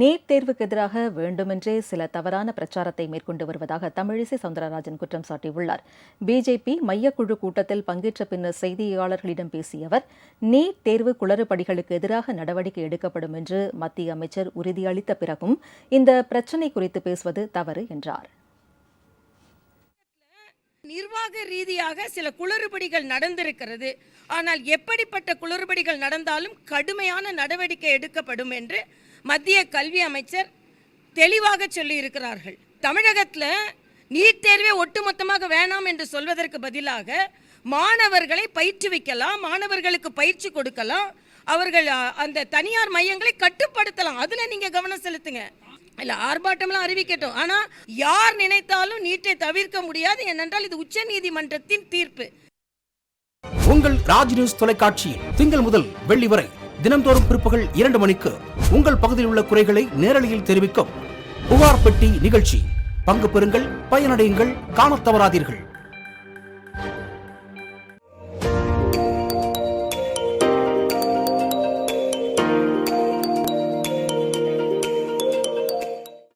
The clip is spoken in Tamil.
நீட் தேர்வுக்கு எதிராக வேண்டுமென்றே சில தவறான பிரச்சாரத்தை மேற்கொண்டு வருவதாக தமிழிசை சவுந்தரராஜன் குற்றம் சாட்டியுள்ளார். பிஜேபி மையக்குழு கூட்டத்தில் பங்கேற்ற பின்னர் செய்தியாளர்களிடம் பேசிய அவர் நீட் தேர்வு குளறுபடிகளுக்கு எதிராக நடவடிக்கை எடுக்கப்படும் என்று மத்திய அமைச்சர் உறுதியளித்த பிறகும் இந்த பிரச்சினை குறித்து பேசுவது தவறு என்றார். நிர்வாக ரீதியாக சில குளறுபடிகள் நடந்திருக்கிறது. ஆனால் எப்படிப்பட்ட குளறுபடிகள் நடந்தாலும் கடுமையான நடவடிக்கை எடுக்கப்படும் என்று மத்திய கல்வி அமைச்சர் தெளிவாக சொல்லியிருக்கிறார்கள். தமிழகத்தில் நீட் தேர்வே ஒட்டுமொத்தமாக வேணாம் என்று சொல்வதற்கு பதிலாக மாணவர்களை பயிற்றுவிக்கலாம் மாணவர்களுக்கு பயிற்சி கொடுக்கலாம் அவர்கள் அந்த தனியார் மையங்களை கட்டுப்படுத்தலாம். அதில் நீங்கள் கவனம் செலுத்துங்க. இல்லை ஆர்ப்பாட்டம்லாம் அறிவிக்கட்டும். ஆனால் யார் நினைத்தாலும் நீட்டை தவிர்க்க முடியாது. ஏனென்றால் இது உச்ச நீதிமன்றத்தின் தீர்ப்பு. உங்கள் ராஜ் நியூஸ் தொலைக்காட்சியில் திங்கள் முதல் வெள்ளி வரை தினம்தோறும் பிற்பகல் இரண்டு மணிக்கு உங்கள் பகுதியில் உள்ள குறைகளை நேரலையில் தெரிவிக்கும் புகார் பெட்டி நிகழ்ச்சி. பங்கு பெறுங்கள் பயனடையுங்கள் காணத் தவறாதீர்கள்.